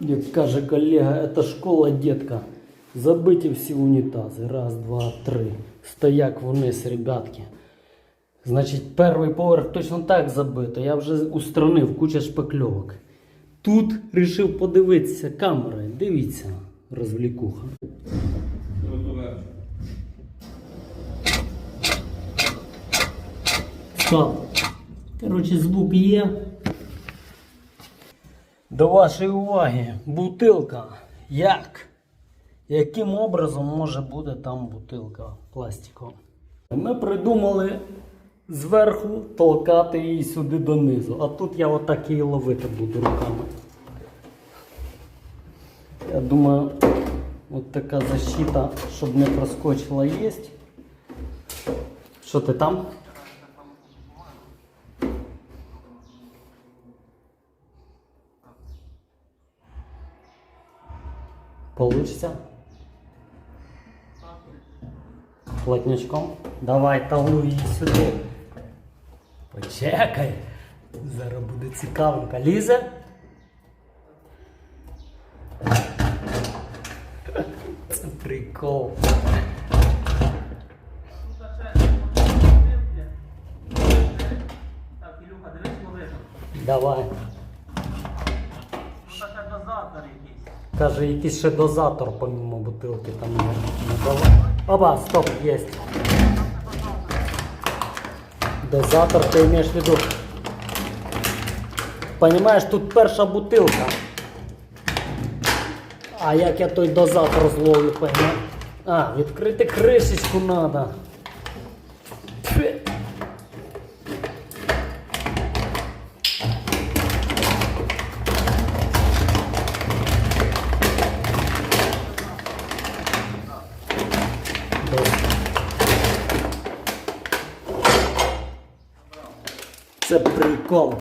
Як каже колега, це школа детка. Забиті всі унітази. Раз, два, три. Стояк вниз, ребятки. Значить, перший поверх точно так забито. Я вже устранив куча шпакльовок. Тут рішив подивитися камери. Дивіться, розвлікуха. Стоп. Коротше, звук є. До вашої уваги, бутилка. Як? Яким образом може бути там бутилка пластикова? Ми придумали зверху толкати її сюди донизу, а тут я отак її ловити буду руками. Я думаю, от така защита, щоб не проскочила, є. Що ти там? Получится? Плотнячком? Давай талу її сюди. Почекай. Зараз буде цікавенько. Лізе? Це прикол. Давай. Тут ще дозатор якийсь. Каже, якийсь ще дозатор помимо бутилки там є. Ну, давай. Оба, стоп, есть. Дозатор ти маєш в виду. Понимаєш, тут перша бутилка. А як я той дозатор зловлю, пойму? А, відкрити кришечку треба. Це прикол.